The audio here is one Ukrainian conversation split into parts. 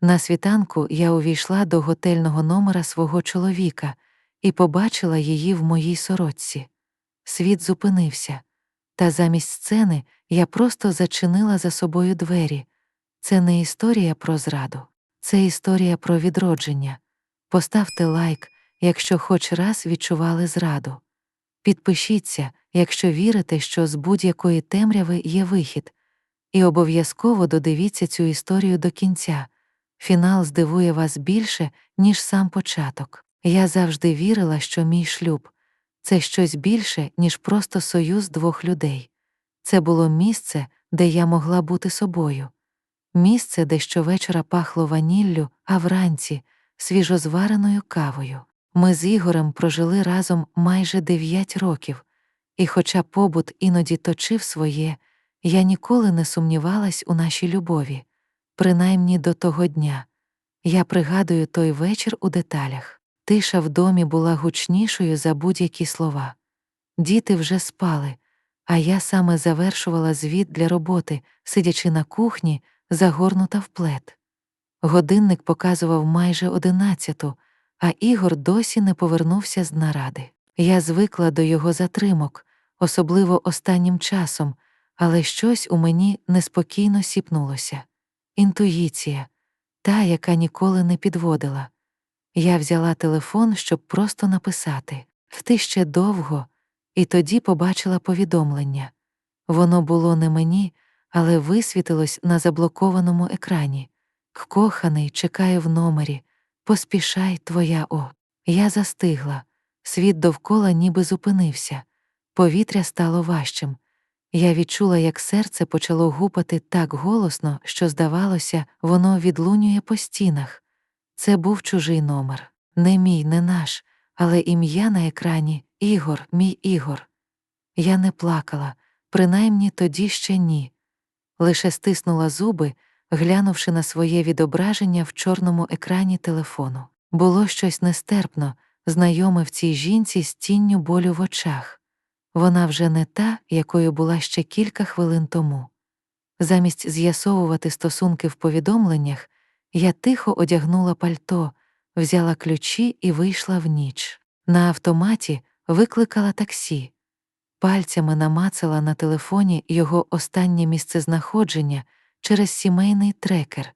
На світанку я увійшла до готельного номера свого чоловіка і побачила її в моїй сорочці. Світ зупинився, та замість сцени я просто зачинила за собою двері. Це не історія про зраду, це історія про відродження. Поставте лайк, якщо хоч раз відчували зраду. Підпишіться, якщо вірите, що з будь-якої темряви є вихід, і обов'язково додивіться цю історію до кінця. Фінал здивує вас більше, ніж сам початок. Я завжди вірила, що мій шлюб це щось більше, ніж просто союз двох людей. Це було місце, де я могла бути собою, місце, де щовечора пахло ваніллю, а вранці свіжозвареною кавою. Ми з Ігорем прожили разом майже дев'ять років, і, хоча побут іноді точив своє, я ніколи не сумнівалась у нашій любові, принаймні до того дня. Я пригадую той вечір у деталях. Тиша в домі була гучнішою за будь-які слова. Діти вже спали, а я саме завершувала звіт для роботи, сидячи на кухні, загорнута в плед. Годинник показував майже одинадцяту, а Ігор досі не повернувся з наради. Я звикла до його затримок, особливо останнім часом, але щось у мені неспокійно сіпнулося. Інтуїція, та, яка ніколи не підводила. Я взяла телефон, щоб просто написати Ти ще довго, і тоді побачила повідомлення. Воно було не мені, але висвітилось на заблокованому екрані. Коханий, чекаю в номері, поспішай, твоя о. Я застигла, світ довкола ніби зупинився, повітря стало важчим. Я відчула, як серце почало гупати так голосно, що, здавалося, воно відлунює по стінах. Це був чужий номер, не мій, не наш, але ім'я на екрані Ігор, мій Ігор. Я не плакала, принаймні тоді ще ні. Лише стиснула зуби, глянувши на своє відображення в чорному екрані телефону. Було щось нестерпно, знайоме в цій жінці з тінню болю в очах. Вона вже не та, якою була ще кілька хвилин тому. Замість з'ясовувати стосунки в повідомленнях, я тихо одягнула пальто, взяла ключі і вийшла в ніч. На автоматі викликала таксі, пальцями намацала на телефоні його останнє місцезнаходження через сімейний трекер,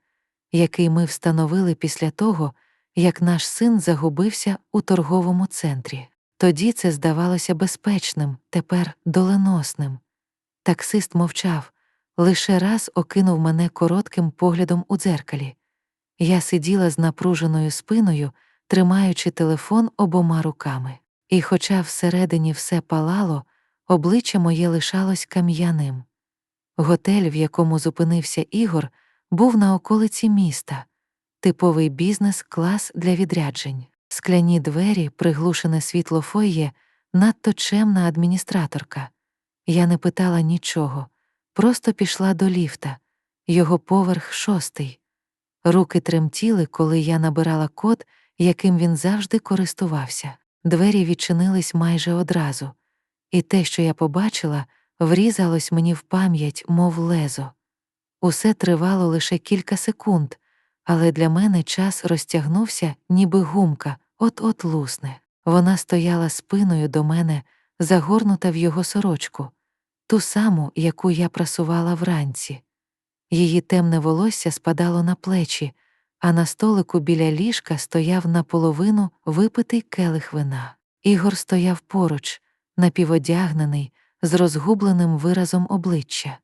який ми встановили після того, як наш син загубився у торговому центрі. Тоді це здавалося безпечним, тепер доленосним. Таксист мовчав, лише раз окинув мене коротким поглядом у дзеркалі. Я сиділа з напруженою спиною, тримаючи телефон обома руками. І, хоча всередині все палало, обличчя моє лишалось кам'яним. Готель, в якому зупинився Ігор, був на околиці міста, типовий бізнес клас для відряджень, скляні двері, приглушене світло фойє, надто чемна адміністраторка. Я не питала нічого, просто пішла до ліфта, його поверх шостий. Руки тремтіли, коли я набирала код, яким він завжди користувався. Двері відчинились майже одразу, і те, що я побачила, врізалось мені в пам'ять, мов лезо. Усе тривало лише кілька секунд, але для мене час розтягнувся, ніби гумка, от-от лусне. Вона стояла спиною до мене, загорнута в його сорочку, ту саму, яку я прасувала вранці. Її темне волосся спадало на плечі, а на столику біля ліжка стояв наполовину випитий келих вина. Ігор стояв поруч, напіводягнений, з розгубленим виразом обличчя.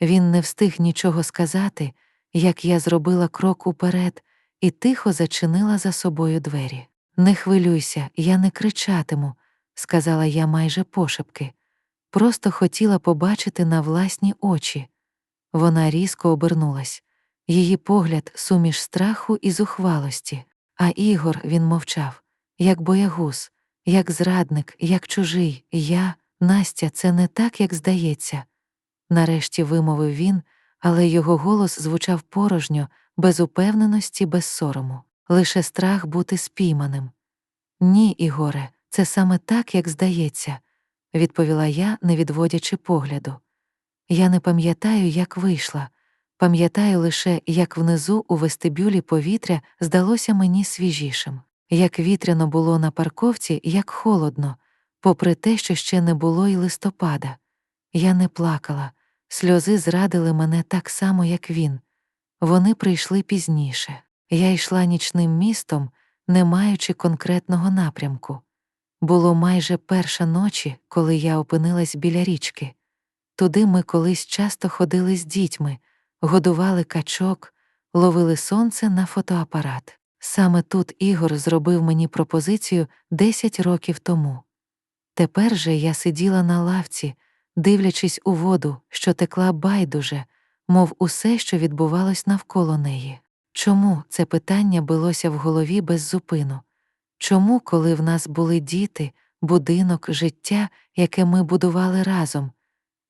Він не встиг нічого сказати, як я зробила крок уперед і тихо зачинила за собою двері. Не хвилюйся, я не кричатиму, сказала я майже пошепки. Просто хотіла побачити на власні очі. Вона різко обернулась. Її погляд суміш страху і зухвалості, а Ігор він мовчав, як боягуз, як зрадник, як чужий, я, Настя, це не так, як здається. Нарешті вимовив він, але його голос звучав порожньо, без упевненості, без сорому, лише страх бути спійманим. Ні, Ігоре, це саме так, як здається, відповіла я, не відводячи погляду. Я не пам'ятаю, як вийшла, Пам'ятаю лише, як внизу у вестибюлі повітря здалося мені свіжішим, як вітряно було на парковці, як холодно, попри те, що ще не було й листопада. Я не плакала, сльози зрадили мене так само, як він. Вони прийшли пізніше. Я йшла нічним містом, не маючи конкретного напрямку. Було майже перша ночі, коли я опинилась біля річки. Туди ми колись часто ходили з дітьми, годували качок, ловили сонце на фотоапарат. Саме тут Ігор зробив мені пропозицію 10 років тому. Тепер же я сиділа на лавці, дивлячись у воду, що текла байдуже, мов усе, що відбувалось навколо неї. Чому це питання билося в голові без зупину? Чому, коли в нас були діти, будинок, життя, яке ми будували разом?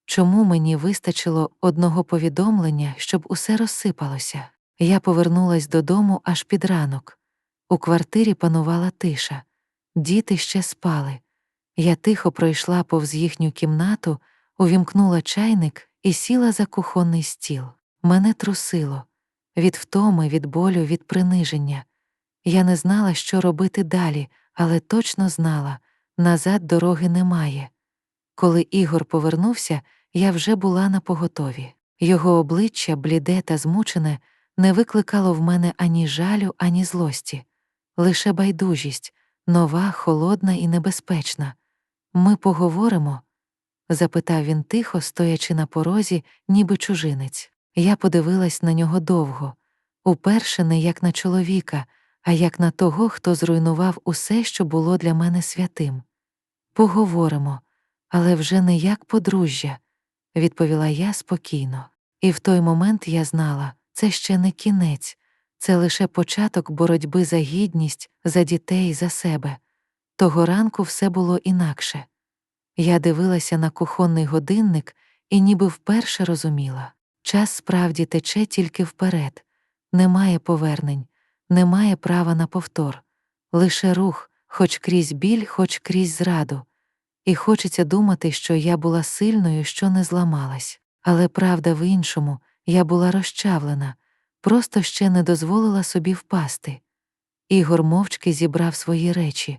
Чому мені вистачило одного повідомлення, щоб усе розсипалося? Я повернулась додому аж під ранок. У квартирі панувала тиша. Діти ще спали. Я тихо пройшла повз їхню кімнату, увімкнула чайник і сіла за кухонний стіл. Мене трусило від втоми, від болю, від приниження. Я не знала, що робити далі, але точно знала назад дороги немає. Коли Ігор повернувся, я вже була на поготові. Його обличчя, бліде та змучене, не викликало в мене ані жалю, ані злості, лише байдужість, нова, холодна і небезпечна. Ми поговоримо? запитав він тихо, стоячи на порозі, ніби чужинець. Я подивилась на нього довго, уперше не як на чоловіка, а як на того, хто зруйнував усе, що було для мене святим. Поговоримо, але вже не як подружжя, відповіла я спокійно. І в той момент я знала, це ще не кінець, це лише початок боротьби за гідність, за дітей, за себе. Того ранку все було інакше. Я дивилася на кухонний годинник і ніби вперше розуміла час справді тече тільки вперед, немає повернень, немає права на повтор, лише рух, хоч крізь біль, хоч крізь зраду. І хочеться думати, що я була сильною, що не зламалась, але правда в іншому, я була розчавлена, просто ще не дозволила собі впасти. Ігор мовчки зібрав свої речі.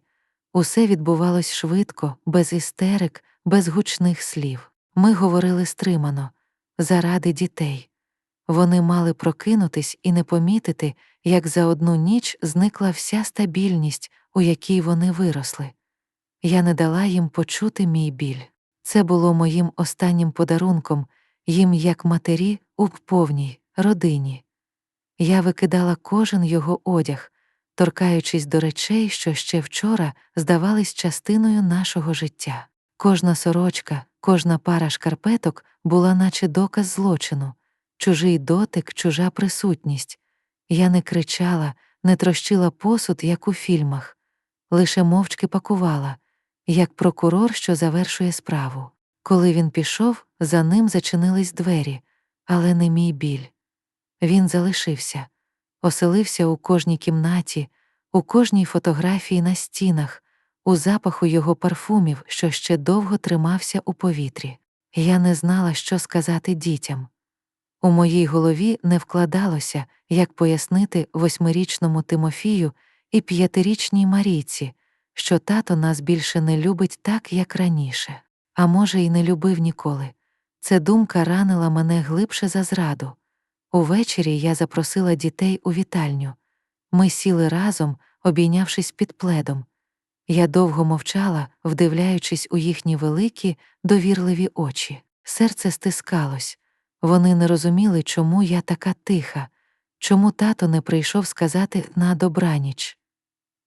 Усе відбувалось швидко, без істерик, без гучних слів. Ми говорили стримано, заради дітей. Вони мали прокинутись і не помітити, як за одну ніч зникла вся стабільність, у якій вони виросли. Я не дала їм почути мій біль. Це було моїм останнім подарунком, їм як матері у повній родині. Я викидала кожен його одяг, торкаючись до речей, що ще вчора здавались частиною нашого життя. Кожна сорочка, кожна пара шкарпеток була наче доказ злочину, чужий дотик, чужа присутність. Я не кричала, не трощила посуд, як у фільмах, лише мовчки пакувала, як прокурор, що завершує справу. Коли він пішов, за ним зачинились двері, але не мій біль. Він залишився, оселився у кожній кімнаті, у кожній фотографії на стінах, у запаху його парфумів, що ще довго тримався у повітрі. Я не знала, що сказати дітям. У моїй голові не вкладалося, як пояснити восьмирічному Тимофію і п'ятирічній Марійці, що тато нас більше не любить так, як раніше, а може, й не любив ніколи. Ця думка ранила мене глибше за зраду. Увечері я запросила дітей у вітальню. Ми сіли разом, обійнявшись під пледом. Я довго мовчала, вдивляючись у їхні великі, довірливі очі. Серце стискалось. Вони не розуміли, чому я така тиха, чому тато не прийшов сказати на добраніч.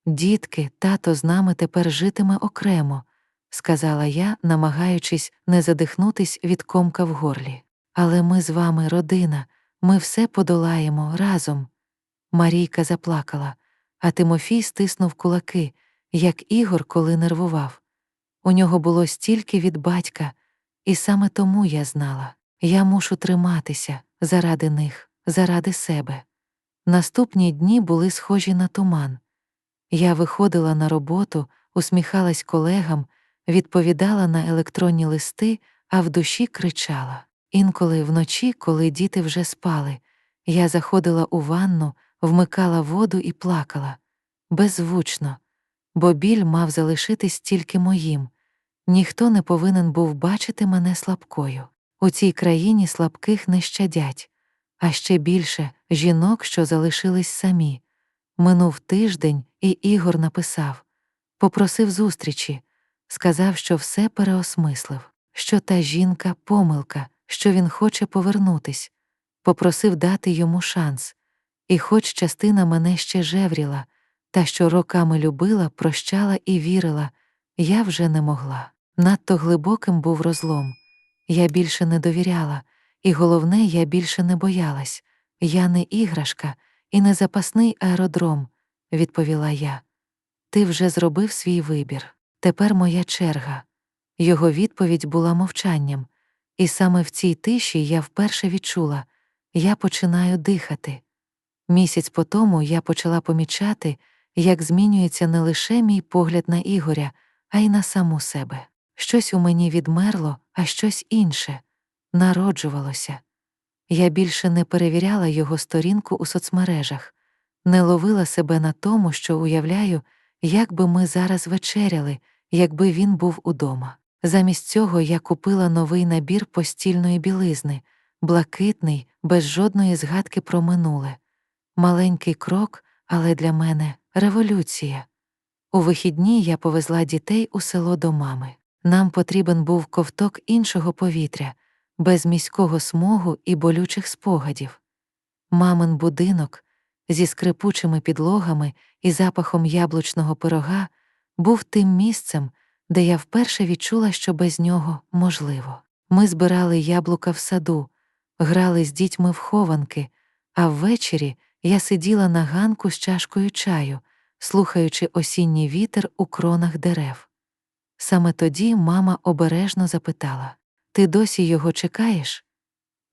Дітки, тато з нами тепер житиме окремо, сказала я, намагаючись не задихнутись від комка в горлі. Але ми з вами родина, ми все подолаємо разом. Марійка заплакала, а Тимофій стиснув кулаки, як Ігор, коли нервував. У нього було стільки від батька, і саме тому я знала я мушу триматися заради них, заради себе. Наступні дні були схожі на туман. Я виходила на роботу, усміхалась колегам, відповідала на електронні листи, а в душі кричала. Інколи вночі, коли діти вже спали, Я заходила у ванну, вмикала воду і плакала беззвучно, бо біль мав залишитись тільки моїм. Ніхто не повинен був бачити мене слабкою. У цій країні слабких не щадять, а ще більше жінок, що залишились самі. Минув тиждень, і Ігор написав попросив зустрічі, сказав, що все переосмислив, що та жінка помилка, що він хоче повернутись, попросив дати йому шанс, і хоч частина мене ще жевріла, та що роками любила, прощала і вірила, я вже не могла. Надто глибоким був розлом. Я більше не довіряла, і головне, я більше не боялась. Я не іграшка і не запасний аеродром, відповіла я. Ти вже зробив свій вибір. Тепер моя черга. Його відповідь була мовчанням, і саме в цій тиші я вперше відчула я починаю дихати. Місяць по тому я почала помічати, як змінюється не лише мій погляд на Ігоря, а й на саму себе. Щось у мені відмерло, а щось інше народжувалося. Я більше не перевіряла його сторінку у соцмережах, не ловила себе на тому, що уявляю, як би ми зараз вечеряли, якби він був удома. Замість цього я купила новий набір постільної білизни, блакитний, без жодної згадки про минуле. Маленький крок, але для мене революція. У вихідні я повезла дітей у село до мами. Нам потрібен був ковток іншого повітря, без міського смогу і болючих спогадів. Мамин будинок зі скрипучими підлогами і запахом яблучного пирога був тим місцем, де я вперше відчула, що без нього можливо. Ми збирали яблука в саду, грали з дітьми в хованки, а ввечері я сиділа на ганку з чашкою чаю, слухаючи осінній вітер у кронах дерев. Саме тоді мама обережно запитала Ти досі його чекаєш?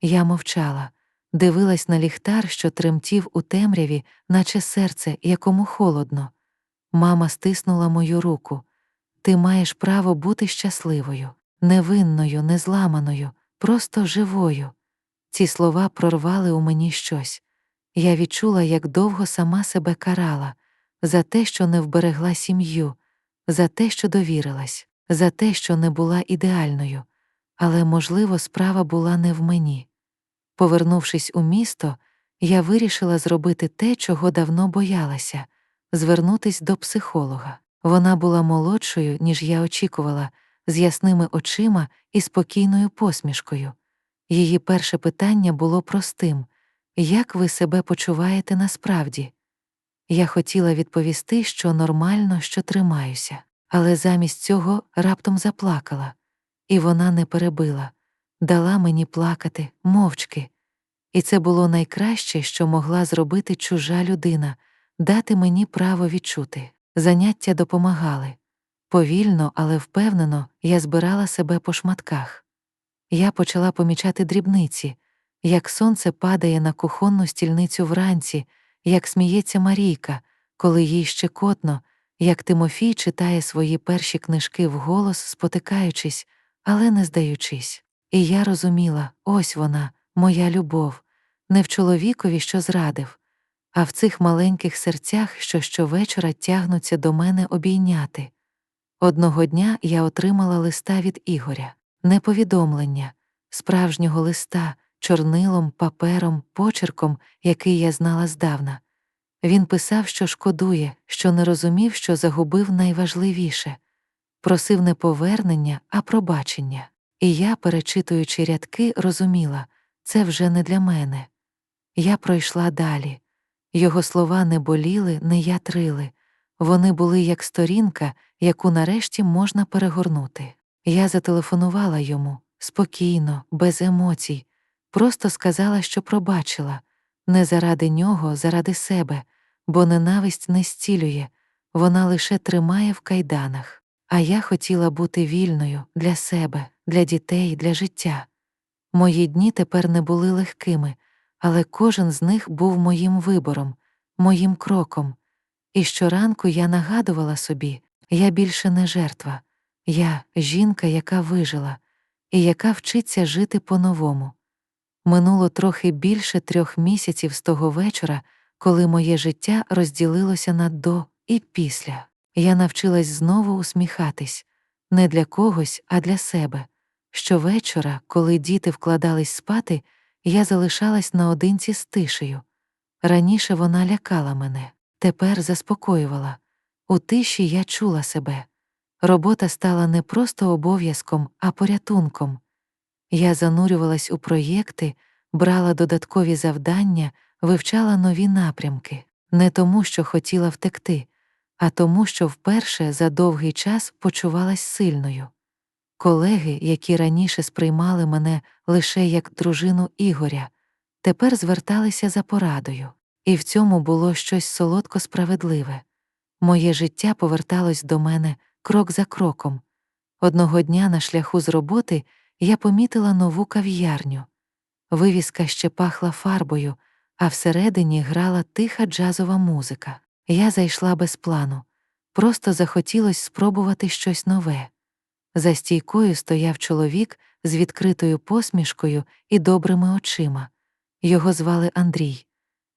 Я мовчала, дивилась на ліхтар, що тремтів у темряві, наче серце, якому холодно. Мама стиснула мою руку. Ти маєш право бути щасливою, невинною, незламаною, просто живою. Ці слова прорвали у мені щось. Я відчула, як довго сама себе карала за те, що не вберегла сім'ю, за те, що довірилась, за те, що не була ідеальною, але, можливо, справа була не в мені. Повернувшись у місто, я вирішила зробити те, чого давно боялася звернутись до психолога. Вона була молодшою, ніж я очікувала, з ясними очима і спокійною посмішкою. Її перше питання було простим як ви себе почуваєте насправді? Я хотіла відповісти, що нормально, що тримаюся, але замість цього раптом заплакала, і вона не перебила, дала мені плакати мовчки. І це було найкраще, що могла зробити чужа людина, дати мені право відчути. Заняття допомагали. Повільно, але впевнено, я збирала себе по шматках. Я почала помічати дрібниці, як сонце падає на кухонну стільницю вранці, як сміється Марійка, коли їй щекотно, як Тимофій читає свої перші книжки вголос, спотикаючись, але не здаючись. І я розуміла ось вона, моя любов, не в чоловікові, що зрадив, а в цих маленьких серцях, що щовечора тягнуться до мене обійняти. Одного дня я отримала листа від Ігоря, не повідомлення, справжнього листа, чорнилом, папером, почерком, який я знала здавна. Він писав, що шкодує, що не розумів, що загубив найважливіше, просив не повернення, а пробачення. І я, перечитуючи рядки, розуміла це вже не для мене. Я пройшла далі. Його слова не боліли, не ятрили. Вони були як сторінка, яку нарешті можна перегорнути. Я зателефонувала йому спокійно, без емоцій, просто сказала, що пробачила не заради нього, заради себе, бо ненависть не зцілює, вона лише тримає в кайданах. А я хотіла бути вільною для себе, для дітей, для життя. Мої дні тепер не були легкими, але кожен з них був моїм вибором, моїм кроком. І щоранку я нагадувала собі я більше не жертва, я жінка, яка вижила, і яка вчиться жити по-новому. Минуло трохи більше трьох місяців з того вечора, коли моє життя розділилося на до і після. Я навчилась знову усміхатись не для когось, а для себе. Щовечора, коли діти вкладались спати, я залишалась наодинці з тишею. Раніше вона лякала мене, тепер заспокоювала. У тиші я чула себе. Робота стала не просто обов'язком, а порятунком. Я занурювалась у проєкти, брала додаткові завдання, вивчала нові напрямки, не тому, що хотіла втекти, а тому, що вперше за довгий час почувалась сильною. Колеги, які раніше сприймали мене лише як дружину Ігоря, тепер зверталися за порадою, і в цьому було щось солодко справедливе. Моє життя поверталось до мене крок за кроком. Одного дня на шляху з роботи я помітила нову кав'ярню. Вивіска ще пахла фарбою, а всередині грала тиха джазова музика. Я зайшла без плану, просто захотілося спробувати щось нове. За стійкою стояв чоловік з відкритою посмішкою і добрими очима. Його звали Андрій.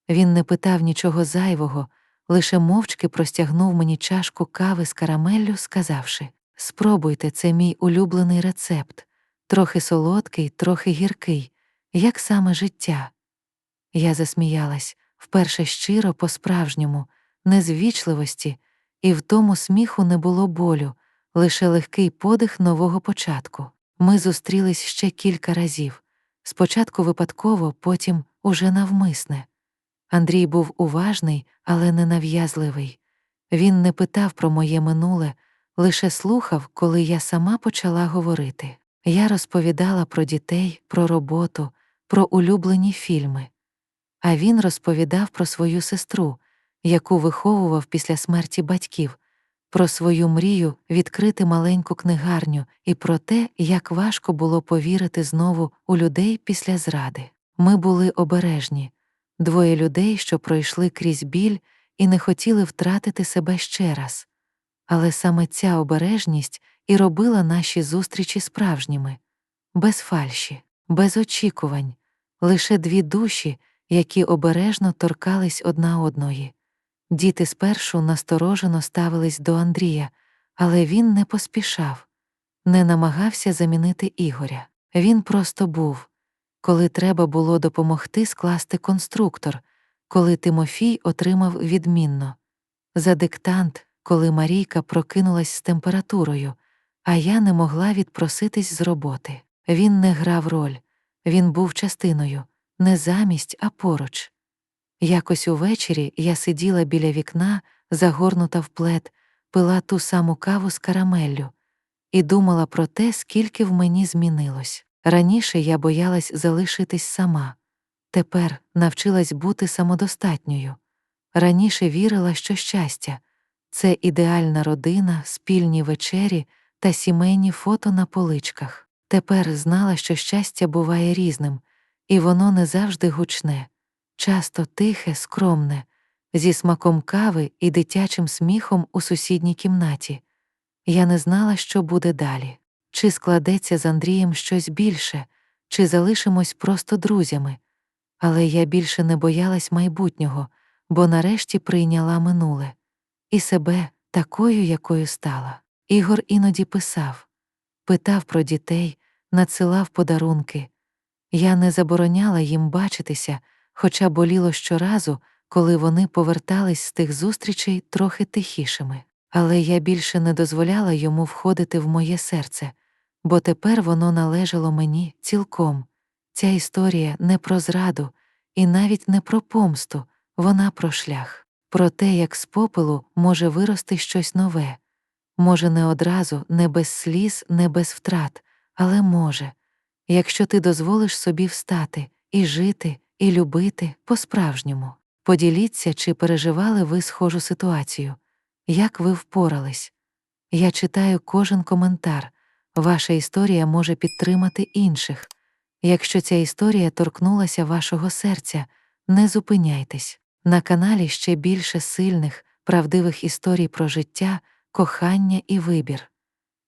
Він не питав нічого зайвого, лише мовчки простягнув мені чашку кави з карамеллю, сказавши Спробуйте, це мій улюблений рецепт, трохи солодкий, трохи гіркий, як саме життя. Я засміялась вперше щиро, по-справжньому, не з вічливості, і в тому сміху не було болю, лише легкий подих нового початку. Ми зустрілись ще кілька разів. Спочатку випадково, потім уже навмисне. Андрій був уважний, але ненав'язливий. Він не питав про моє минуле, лише слухав, коли я сама почала говорити. Я розповідала про дітей, про роботу, про улюблені фільми. А він розповідав про свою сестру, яку виховував після смерті батьків, про свою мрію відкрити маленьку книгарню і про те, як важко було повірити знову у людей після зради. Ми були обережні, двоє людей, що пройшли крізь біль і не хотіли втратити себе ще раз. Але саме ця обережність і робила наші зустрічі справжніми, без фальші, без очікувань, лише дві душі, які обережно торкались одна одної. Діти спершу насторожено ставились до Андрія, але він не поспішав, не намагався замінити Ігоря. Він просто був. Коли треба було допомогти скласти конструктор, коли Тимофій отримав відмінно. За диктант, коли Марійка прокинулась з температурою, а я не могла відпроситись з роботи. Він не грав роль, він був частиною, не замість, а поруч. Якось увечері я сиділа біля вікна, загорнута в плед, пила ту саму каву з карамеллю, і думала про те, скільки в мені змінилось. Раніше я боялась залишитись сама, тепер навчилась бути самодостатньою. Раніше вірила, що щастя це ідеальна родина, спільні вечері та сімейні фото на поличках. Тепер знала, що щастя буває різним, і воно не завжди гучне часто тихе, скромне, зі смаком кави і дитячим сміхом у сусідній кімнаті. Я не знала, що буде далі, чи складеться з Андрієм щось більше, чи залишимось просто друзями. Але я більше не боялась майбутнього, бо нарешті прийняла минуле і себе такою, якою стала. Ігор іноді писав, питав про дітей, надсилав подарунки. Я не забороняла їм бачитися хоча боліло щоразу, коли вони повертались з тих зустрічей трохи тихішими. Але я більше не дозволяла йому входити в моє серце, бо тепер воно належало мені цілком. Ця історія не про зраду і навіть не про помсту, вона про шлях, про те, як з попелу може вирости щось нове. Може, не одразу, не без сліз, не без втрат, але може, якщо ти дозволиш собі встати і жити, і любити по-справжньому. Поділіться, чи переживали ви схожу ситуацію, як ви впорались. Я читаю кожен коментар, ваша історія може підтримати інших. Якщо ця історія торкнулася вашого серця, не зупиняйтесь. На каналі ще більше сильних, правдивих історій про життя, кохання і вибір.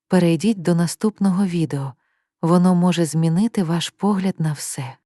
Перейдіть до наступного відео, воно може змінити ваш погляд на все.